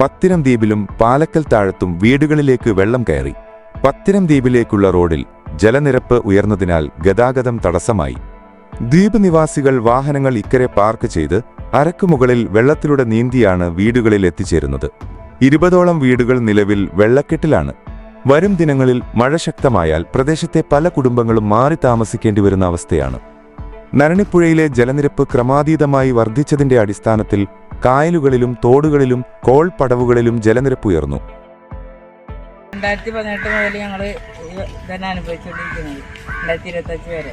പത്തിരം ദ്വീപിലും പാലക്കൽ താഴത്തും വീടുകളിലേക്ക് വെള്ളം കയറി. പത്തിരം ദ്വീപിലേക്കുള്ള റോഡിൽ ജലനിരപ്പ് ഉയർന്നതിനാൽ ഗതാഗതം തടസ്സമായി. ദ്വീപ് നിവാസികൾ വാഹനങ്ങൾ ഇക്കരെ പാർക്ക് ചെയ്ത് അരക്കുമുകളിൽ വെള്ളത്തിലൂടെ നീന്തിയാണ് വീടുകളിൽ എത്തിച്ചേരുന്നത്. ഇരുപതോളം വീടുകൾ നിലവിൽ വെള്ളക്കെട്ടിലാണ്. വരും ദിനങ്ങളിൽ മഴ ശക്തമായാൽ പ്രദേശത്തെ പല കുടുംബങ്ങളും മാറി താമസിക്കേണ്ടി വരുന്ന അവസ്ഥയാണ്. നരണിപ്പുഴയിലെ ജലനിരപ്പ് ക്രമാതീതമായി വർദ്ധിച്ചതിന്റെ അടിസ്ഥാനത്തിൽ കായലുകളിലും തോടുകളിലും കോൾ പടവുകളിലും ജലനിരപ്പ് ഉയർന്നു. രണ്ടായിരത്തി പതിനെട്ട് മുതൽ ഞങ്ങൾ ഇതന്നെ അനുഭവിച്ചുകൊണ്ടിരിക്കുന്നത് രണ്ടായിരത്തി ഇരുപത്തഞ്ച് വരെ.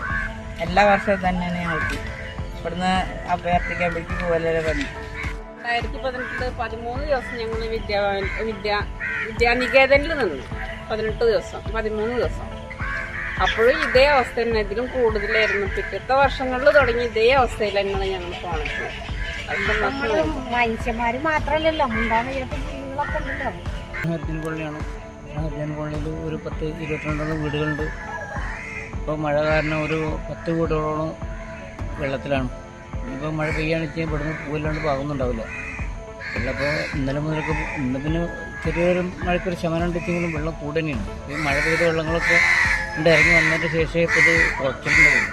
എല്ലാ വർഷവും തന്നെയാണ് ഞങ്ങൾക്ക്. ഇവിടുന്ന് അഭയാർത്ഥി ക്യാമ്പിലേക്ക് പോലെ പണി. രണ്ടായിരത്തി പതിനെട്ടിൽ പതിമൂന്ന് ദിവസം ഞങ്ങൾ വിദ്യാഭവൻ വിദ്യാ വിദ്യാനികേതനിൽ നിന്നു. പതിനെട്ട് ദിവസം പതിമൂന്ന് ദിവസം. അപ്പോഴും ഇതേ അവസ്ഥ തന്നെ ഇതിലും കൂടുതലായിരുന്നു. പിറ്റത്തെ വർഷങ്ങളിൽ തുടങ്ങി ഇതേ അവസ്ഥയിൽ തന്നെയാണ് ഞങ്ങൾ പോണത്. മനുഷ്യന്മാര് ഉണ്ടല്ലോ. ഹരിജൻ ഹരിജൻ കോളനിയിൽ ഒരു പത്ത് ഇരുപത്തിരണ്ടോളം വീടുകളുണ്ട്. ഇപ്പോൾ മഴ കാരണം ഒരു പത്ത് വീടുകളോളം വെള്ളത്തിലാണ്. ഇപ്പോൾ മഴ പെയ്യാണെന്ന് വെച്ചാൽ ഇവിടുന്ന് പൂവില്ലാണ്ട് പാകുന്നുണ്ടാവില്ല. വെള്ളപ്പോൾ ഇന്നലെ മുതലൊക്കെ ഇന്ന് പിന്നെ ചെറിയൊരു മഴയ്ക്കൊരു ശമനം ഉണ്ടെങ്കിലും വെള്ളം കൂടുതലാണ് ഈ മഴ പെയ്ത വെള്ളങ്ങളൊക്കെ ഉണ്ട് ഇറങ്ങി വന്നതിന് ശേഷമേ ഇപ്പോൾ ഇത് കുറച്ചിട്ടുണ്ടാവുള്ളൂ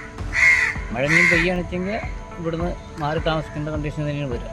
മഴഞ്ഞും പെയ്യാണെച്ചെങ്കിൽ ഇവിടുന്ന് മാറി താമസിക്കേണ്ട കണ്ടീഷൻ തന്നെയാണ് വരിക.